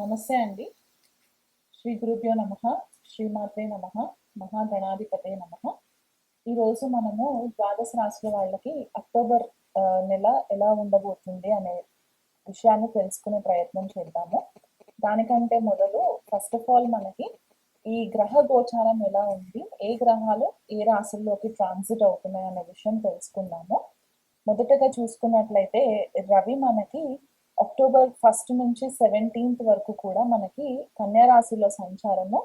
నమస్తే అండి. శ్రీ గురుభ్యో నమ శ్రీమాత్రే నమ మహాగణాధిపతే నమ. ఈరోజు మనము ద్వాదశ రాశుల వాళ్ళకి అక్టోబర్ నెల ఎలా ఉండబోతుంది అనే విషయాన్ని తెలుసుకునే ప్రయత్నం చేద్దాము. దానికంటే మొదలు ఫస్ట్ ఆఫ్ ఆల్ మనకి ఈ గ్రహ గోచారం ఎలా ఉంది ఏ గ్రహాలు ఏ రాశుల్లోకి ట్రాన్సిట్ అవుతున్నాయి అనే విషయం తెలుసుకుందాము. మొదటగా చూసుకున్నట్లయితే రవి మనకి అక్టోబర్ ఫస్ట్ నుంచి సెవెంటీన్త్ వరకు కూడా మనకి కన్యారాశిలో సంచారము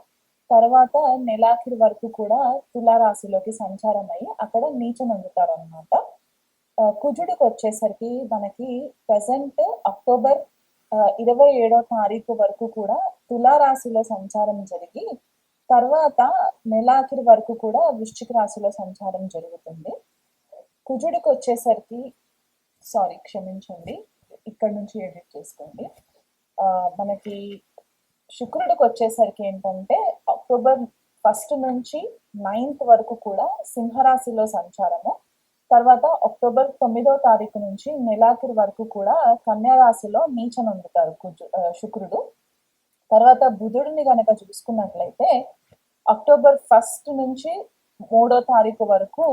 తర్వాత నెలాఖరి వరకు కూడా తులారాశిలోకి సంచారం అయ్యి అక్కడ నీచం అందుతారు కుజుడికి వచ్చేసరికి మనకి ప్రజెంట్ అక్టోబర్ ఇరవై ఏడో తారీఖు వరకు కూడా తులారాశిలో సంచారం జరిగి తర్వాత నెలాఖరి వరకు కూడా వృశ్చిక రాశిలో సంచారం జరుగుతుంది. కుజుడికి వచ్చేసరికి సారీ క్షమించండి. ఇక్కడ నుంచి ఎడిట్ చేసుకోండి. మనకి శుక్రుడికి వచ్చేసరికి ఏంటంటే అక్టోబర్ ఫస్ట్ నుంచి నైన్త్ వరకు కూడా సింహరాశిలో సంచారము. తర్వాత అక్టోబర్ తొమ్మిదో తారీఖు నుంచి నెలాఖరు వరకు కూడా కన్యారాశిలో రాశిలో అందుతారు కుజు శుక్రుడు. తర్వాత బుధుడిని కనుక చూసుకున్నట్లయితే అక్టోబర్ ఫస్ట్ నుంచి మూడో తారీఖు వరకు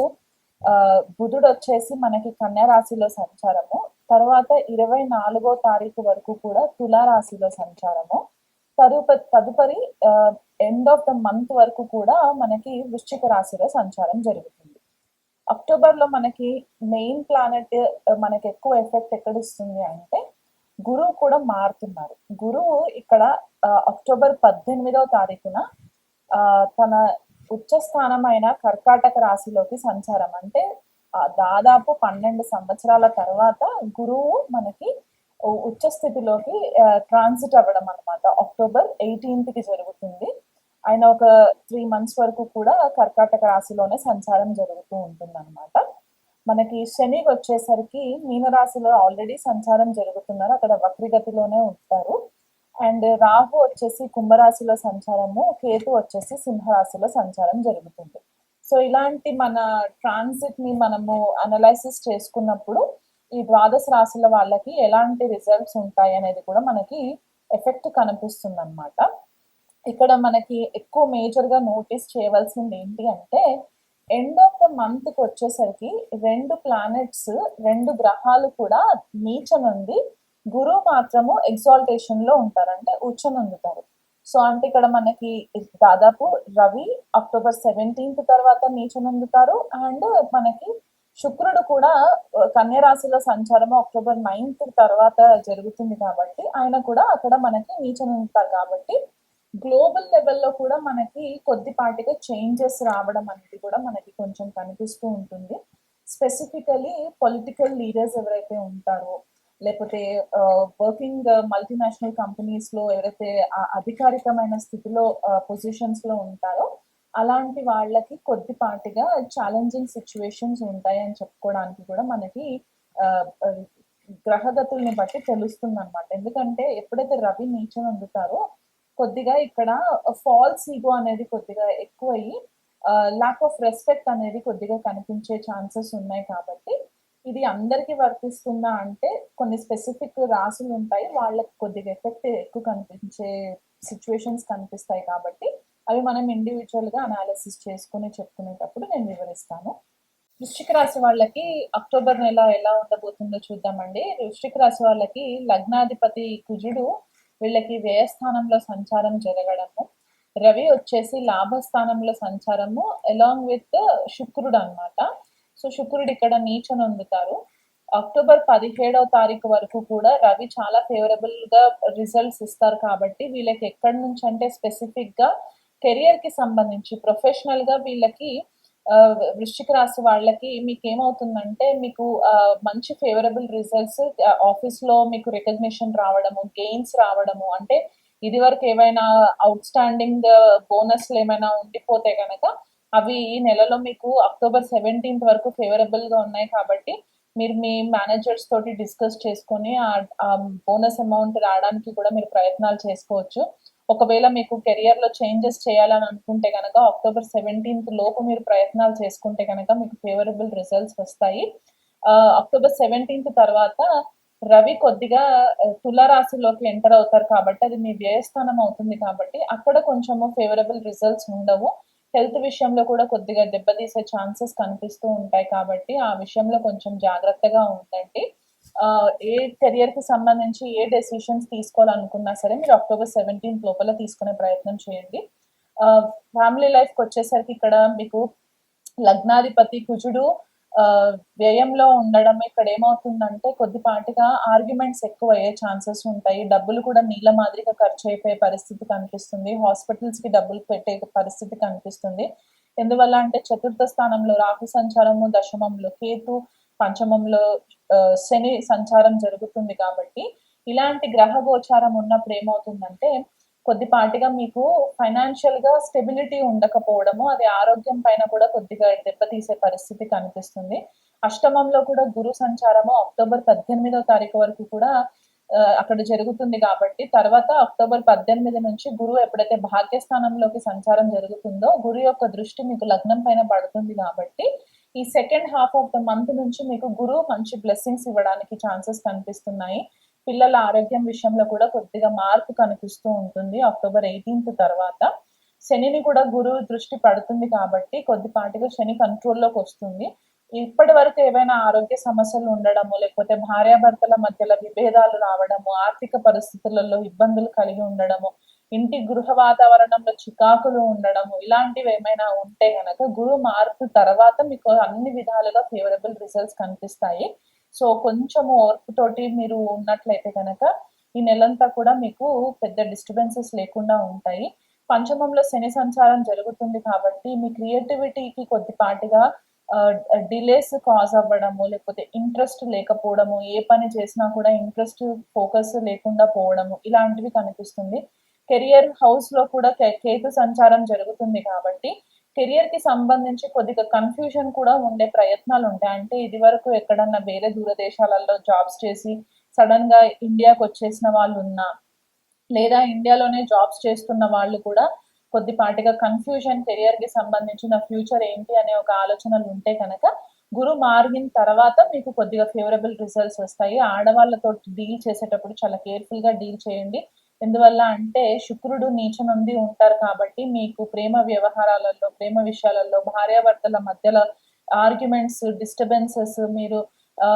బుధుడు వచ్చేసి మనకి కన్యా రాశిలో సంచారము. తర్వాత ఇరవై నాలుగో తారీఖు వరకు కూడా తులారాశిలో సంచారము. తదుప తదుపరి ఎండ్ ఆఫ్ ద మంత్ వరకు కూడా మనకి వృశ్చిక రాశిలో సంచారం జరుగుతుంది. అక్టోబర్లో మనకి మెయిన్ ప్లానెట్ మనకి ఎక్కువ ఎఫెక్ట్ ఎక్కడ ఇస్తుంది అంటే గురువు కూడా మారుతున్నారు. గురువు ఇక్కడ అక్టోబర్ పద్దెనిమిదవ తారీఖున ఆ, తన ఉచ్చ స్థానమైన కర్కాటక రాశిలోకి సంచారం. అంటే దాదాపు పన్నెండు సంవత్సరాల తర్వాత గురువు మనకి ఉచ్చ స్థితిలోకి ట్రాన్సిట్ అవ్వడం అనమాట అక్టోబర్ ఎయిటీన్త్కి జరుగుతుంది. ఆయన ఒక త్రీ మంత్స్ వరకు కూడా కర్కాటక రాశిలోనే సంచారం జరుగుతూ ఉంటుంది అనమాట మనకి శని వచ్చేసరికి మీనరాశిలో ఆల్రెడీ సంచారం జరుగుతున్నారు. అక్కడ వక్రిగతిలోనే ఉంటారు. అండ్ రాహు వచ్చేసి కుంభరాశిలో సంచారము కేతు వచ్చేసి సింహరాశిలో సంచారం జరుగుతుంది. సో ఇలాంటి మన ట్రాన్సిట్ని మనము అనలైసిస్ చేసుకున్నప్పుడు ఈ ద్వాదశ రాశుల వాళ్ళకి ఎలాంటి రిజల్ట్స్ ఉంటాయి అనేది కూడా మనకి ఎఫెక్ట్ కనిపిస్తుంది అనమాట ఇక్కడ మనకి ఎక్కువ మేజర్గా నోటీస్ చేయవలసింది ఏంటి అంటే ఎండ్ ఆఫ్ ద మంత్కి వచ్చేసరికి రెండు ప్లానెట్స్ రెండు గ్రహాలు కూడా నీచనుంది గురువు మాత్రము ఎగ్జాల్టేషన్లో ఉంటారు. అంటే ఉచ్చనందుతారు సో అంటే ఇక్కడ మనకి దాదాపు రవి అక్టోబర్ సెవెంటీన్త్ తర్వాత నీచనందుతారు. అండ్ మనకి శుక్రుడు కూడా కన్య రాశిలో సంచారము అక్టోబర్ నైన్త్ తర్వాత జరుగుతుంది కాబట్టి ఆయన కూడా అక్కడ మనకి నీచనందుతారు కాబట్టి గ్లోబల్ లెవెల్లో కూడా మనకి కొద్దిపాటిగా చేంజెస్ రావడం అనేది కూడా మనకి కొంచెం కనిపిస్తూ ఉంటుంది. స్పెసిఫికలీ పొలిటికల్ లీడర్స్ ఎవరైతే ఉంటారో లేకపోతే వర్కింగ్ మల్టీనేషనల్ కంపెనీస్లో ఎవరైతే అధికారికమైన స్థితిలో పొజిషన్స్లో ఉంటారో అలాంటి వాళ్ళకి కొద్దిపాటిగా ఛాలెంజింగ్ సిచ్యువేషన్స్ ఉంటాయి అని చెప్పుకోవడానికి కూడా మనకి గ్రహగతుల్ని బట్టి తెలుస్తుంది అనమాట ఎందుకంటే ఎప్పుడైతే రవి నీచం అందుతారో కొద్దిగా ఇక్కడ ఫాల్స్ ఈగో అనేది కొద్దిగా ఎక్కువయ్యి లాక్ ఆఫ్ రెస్పెక్ట్ అనేది కొద్దిగా కనిపించే ఛాన్సెస్ ఉన్నాయి కాబట్టి ఇది అందరికీ వర్తిస్తుందా అంటే కొన్ని స్పెసిఫిక్ రాసులు ఉంటాయి. వాళ్ళకి కొద్దిగా ఎఫెక్ట్ ఎక్కువ కనిపించే సిచ్యువేషన్స్ కనిపిస్తాయి కాబట్టి అవి మనం ఇండివిజువల్గా అనాలిసిస్ చేసుకుని చెప్పుకునేటప్పుడు నేను వివరిస్తాను. వృశ్చిక రాశి వాళ్ళకి అక్టోబర్ నెల ఎలా ఉండబోతుందో చూద్దామండి. వృశ్చిక రాశి వాళ్ళకి లగ్నాధిపతి కుజుడు వీళ్ళకి వ్యయస్థానంలో సంచారం జరగడము రవి వచ్చేసి లాభస్థానంలో సంచారము అలాంగ్ విత్ శుక్రుడు అన్నమాట. సో శుక్రుడు ఇక్కడ నీచను అందుతారు అక్టోబర్ పదిహేడవ తారీఖు వరకు కూడా రవి చాలా ఫేవరబుల్గా రిజల్ట్స్ ఇస్తారు కాబట్టి వీళ్ళకి ఎక్కడి నుంచి అంటే స్పెసిఫిక్గా కెరియర్కి సంబంధించి ప్రొఫెషనల్గా వీళ్ళకి వృశ్చిక రాశి వాళ్ళకి మీకు ఏమవుతుందంటే మీకు మంచి ఫేవరబుల్ రిజల్ట్స్ ఆఫీస్లో మీకు రికగ్నిషన్ రావడము గెయిన్స్ రావడము అంటే ఇది వరకు ఏమైనా అవుట్ స్టాండింగ్ బోనస్లు ఏమైనా ఉండిపోతే కనుక అవి ఈ నెలలో మీకు అక్టోబర్ సెవెంటీన్త్ వరకు ఫేవరబుల్గా ఉన్నాయి కాబట్టి మీరు మీ మేనేజర్స్ తోటి డిస్కస్ చేసుకొని ఆ బోనస్ అమౌంట్ రావడానికి కూడా మీరు ప్రయత్నాలు చేసుకోవచ్చు. ఒకవేళ మీకు కెరియర్లో చేంజెస్ చేయాలని అనుకుంటే కనుక అక్టోబర్ సెవెంటీన్త్ లోపు మీరు ప్రయత్నాలు చేసుకుంటే కనుక మీకు ఫేవరబుల్ రిజల్ట్స్ వస్తాయి. అక్టోబర్ సెవెంటీన్త్ తర్వాత రవి కొద్దిగా తులరాశిలోకి ఎంటర్ అవుతారు కాబట్టి అది మీ వ్యయస్థానం అవుతుంది కాబట్టి అక్కడ కొంచెము ఫేవరబుల్ రిజల్ట్స్ ఉండవు. హెల్త్ విషయంలో కూడా కొద్దిగా దెబ్బతీసే ఛాన్సెస్ కనిపిస్తూ ఉంటాయి కాబట్టి ఆ విషయంలో కొంచెం జాగ్రత్తగా ఉండండి. ఏ కెరియర్కి సంబంధించి ఏ డెసిషన్స్ తీసుకోవాలనుకున్నా సరే మీరు అక్టోబర్ సెవెంటీన్త్ లోపల తీసుకునే ప్రయత్నం చేయండి. ఫ్యామిలీ లైఫ్కి వచ్చేసరికి ఇక్కడ మీకు లగ్నాధిపతి కుజుడు వ్యయంలో ఉండడం ఇక్కడ ఏమవుతుందంటే కొద్దిపాటిగా ఆర్గ్యుమెంట్స్ ఎక్కువ అయ్యే ఛాన్సెస్ ఉంటాయి. డబ్బులు కూడా నీళ్ళ మాదిరిగా ఖర్చు అయిపోయే పరిస్థితి కనిపిస్తుంది. హాస్పిటల్స్కి డబ్బులు పెట్టే పరిస్థితి కనిపిస్తుంది. ఎందువల్ల అంటే చతుర్థ స్థానంలో రాహు సంచారము దశమంలో కేతు పంచమంలో శని సంచారం జరుగుతుంది కాబట్టి ఇలాంటి గ్రహ గోచారం ఉన్నప్పుడు ఏమవుతుందంటే కొద్దిపాటిగా మీకు ఫైనాన్షియల్గా స్టెబిలిటీ ఉండకపోవడము అది ఆరోగ్యం పైన కూడా కొద్దిగా దెబ్బతీసే పరిస్థితి కనిపిస్తుంది. అష్టమంలో కూడా గురు సంచారము అక్టోబర్ పద్దెనిమిదో తారీఖు వరకు కూడా అక్కడ జరుగుతుంది కాబట్టి తర్వాత అక్టోబర్ పద్దెనిమిది నుంచి గురువు ఎప్పుడైతే భాగ్యస్థానంలోకి సంచారం జరుగుతుందో గురు యొక్క దృష్టి మీకు లగ్నం పైన పడుతుంది కాబట్టి ఈ second half of the month నుంచి మీకు గురువు మంచి బ్లెస్సింగ్స్ ఇవ్వడానికి ఛాన్సెస్ కనిపిస్తున్నాయి. పిల్లల ఆరోగ్యం విషయంలో కూడా కొద్దిగా మార్పు కనిపిస్తూ ఉంటుంది. అక్టోబర్ ఎయిటీన్త్ తర్వాత శనిని కూడా గురువు దృష్టి పడుతుంది కాబట్టి కొద్దిపాటిగా శని కంట్రోల్లోకి వస్తుంది. ఇప్పటి వరకు ఏవైనా ఆరోగ్య సమస్యలు ఉండడము లేకపోతే భార్యాభర్తల మధ్యలో విభేదాలు రావడము ఆర్థిక పరిస్థితులలో ఇబ్బందులు కలిగి ఉండడము ఇంటి గృహ వాతావరణంలో చికాకులు ఉండడము ఇలాంటివి ఏమైనా ఉంటే గనక గురు మార్పు తర్వాత మీకు అన్ని విధాలుగా ఫేవరబుల్ రిజల్ట్స్ కనిపిస్తాయి. సో కొంచెం ఓర్పుతోటి మీరు ఉన్నట్లయితే కనుక ఈ నెలంతా కూడా మీకు పెద్ద డిస్టర్బెన్సెస్ లేకుండా ఉంటాయి. పంచమంలో శని సంచారం జరుగుతుంది కాబట్టి మీ క్రియేటివిటీకి కొద్దిపాటిగా డిలేస్ కాజ్ అవ్వడము లేకపోతే ఇంట్రెస్ట్ లేకపోవడము ఏ పని చేసినా కూడా ఇంట్రెస్ట్ ఫోకస్ లేకుండా పోవడము ఇలాంటివి కనిపిస్తుంది. కెరియర్ హౌస్లో కూడా కే- కేతు సంచారం జరుగుతుంది కాబట్టి కెరియర్కి సంబంధించి కొద్దిగా కన్ఫ్యూజన్ కూడా ఉండే ప్రయత్నాలు ఉంటాయి. అంటే ఇది వరకు ఎక్కడన్నా వేరే దూరదేశాలలో జాబ్స్ చేసి సడన్గా ఇండియాకి వచ్చేసిన వాళ్ళు ఉన్నా లేదా ఇండియాలోనే జాబ్స్ చేస్తున్న వాళ్ళు కూడా కొద్దిపాటిగా కన్ఫ్యూజన్ కెరియర్కి సంబంధించిన ఫ్యూచర్ ఏంటి అనే ఒక ఆలోచనలు ఉంటే కనుక గురు మారిన తర్వాత మీకు కొద్దిగా ఫేవరబుల్ రిజల్ట్స్ వస్తాయి. ఆడవాళ్ళతో డీల్ చేసేటప్పుడు చాలా కేర్ఫుల్గా డీల్ చేయండి. ఎందువల్ల అంటే శుక్రుడు నీచ ఉంటారు కాబట్టి మీకు ప్రేమ వ్యవహారాలలో ప్రేమ విషయాలలో భార్యాభర్తల మధ్యలో ఆర్గ్యుమెంట్స్ డిస్టర్బెన్సెస్ మీరు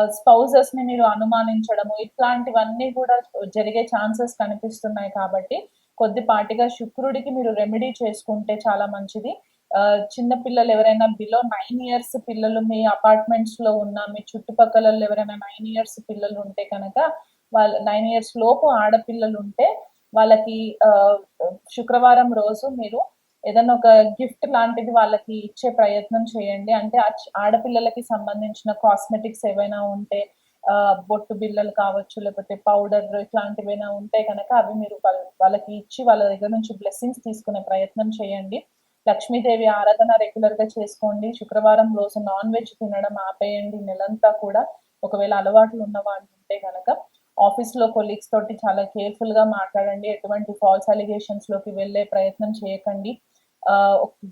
స్పౌజెస్ని మీరు అనుమానించడము ఇట్లాంటివన్నీ కూడా జరిగే ఛాన్సెస్ కనిపిస్తున్నాయి కాబట్టి కొద్దిపాటిగా శుక్రుడికి మీరు రెమెడీ చేసుకుంటే చాలా మంచిది. చిన్న పిల్లలు ఎవరైనా బిలో నైన్ ఇయర్స్ పిల్లలు మీ అపార్ట్మెంట్స్లో ఉన్న మీ చుట్టుపక్కల ఎవరైనా నైన్ ఇయర్స్ పిల్లలు ఉంటే కనుక వాళ్ళ నైన్ ఇయర్స్ లోపు ఆడపిల్లలు ఉంటే వాళ్ళకి శుక్రవారం రోజు మీరు ఏదైనా ఒక గిఫ్ట్ లాంటిది వాళ్ళకి ఇచ్చే ప్రయత్నం చేయండి. అంటే ఆడపిల్లలకి సంబంధించిన కాస్మెటిక్స్ ఏవైనా ఉంటే బొట్టు బిల్లలు కావచ్చు లేకపోతే పౌడర్ ఇట్లాంటివి అయినా ఉంటే కనుక అవి మీరు వాళ్ళ- వాళ్ళకి ఇచ్చి వాళ్ళ దగ్గర నుంచి బ్లెస్సింగ్స్ తీసుకునే ప్రయత్నం చేయండి. లక్ష్మీదేవి ఆరాధన రెగ్యులర్గా చేసుకోండి. శుక్రవారం రోజు నాన్ వెజ్ తినడం ఆపేయండి. నెలంతా కూడా ఒకవేళ అలవాట్లు ఉన్న వాళ్ళు ఉంటే కనుక ఆఫీస్లో కొలీగ్స్ తోటి చాలా కేర్ఫుల్గా మాట్లాడండి ఎటువంటి ఫాల్స్ అలిగేషన్స్లోకి వెళ్ళే ప్రయత్నం చేయకండి.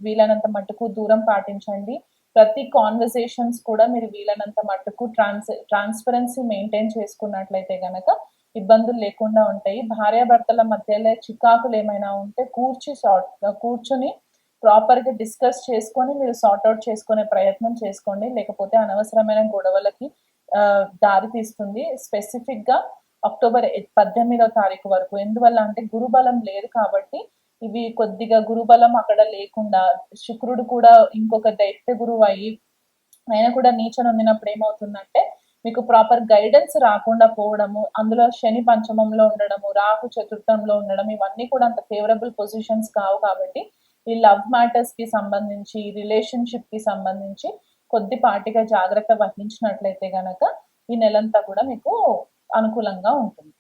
వీలైనంత మట్టుకు దూరం పాటించండి. ప్రతి కాన్వర్సేషన్స్ కూడా మీరు వీలైనంత మట్టుకు ట్రాన్స్ ట్రాన్స్పరెన్సీ మెయింటైన్ చేసుకున్నట్లయితే గనక ఇబ్బందులు లేకుండా ఉంటాయి. భార్యాభర్తల మధ్యలో చికాకులు ఏమైనా ఉంటే కూర్చి సార్ట్ కూర్చుని ప్రాపర్గా డిస్కస్ చేసుకొని మీరు సార్ట్ అవుట్ చేసుకునే ప్రయత్నం చేసుకోండి. లేకపోతే అనవసరమైన గొడవలకి దారి తీస్తుంది. స్పెసిఫిక్గా అక్టోబర్ పద్దెనిమిదవ తారీఖు వరకు. ఎందువల్ల అంటే గురుబలం లేదు కాబట్టి ఇవి కొద్దిగా గురుబలం అక్కడ లేకుండా శుక్రుడు కూడా ఇంకొక దైత్య గురువు అయ్యి ఆయన కూడా నీచ నొందినప్పుడు ఏమవుతుందంటే మీకు ప్రాపర్ గైడెన్స్ రాకుండా పోవడము అందులో శని పంచమంలో ఉండడము రాహు చతుర్థంలో ఉండడం ఇవన్నీ కూడా అంత ఫేవరబుల్ పొజిషన్స్ కావు కాబట్టి ఈ లవ్ మ్యాటర్స్కి సంబంధించి రిలేషన్షిప్కి సంబంధించి కొద్దిపాటిగా జాగ్రత్త వహించినట్లయితే గనక ఈ నెలంతా కూడా మీకు అనుకూలంగా ఉంటుంది.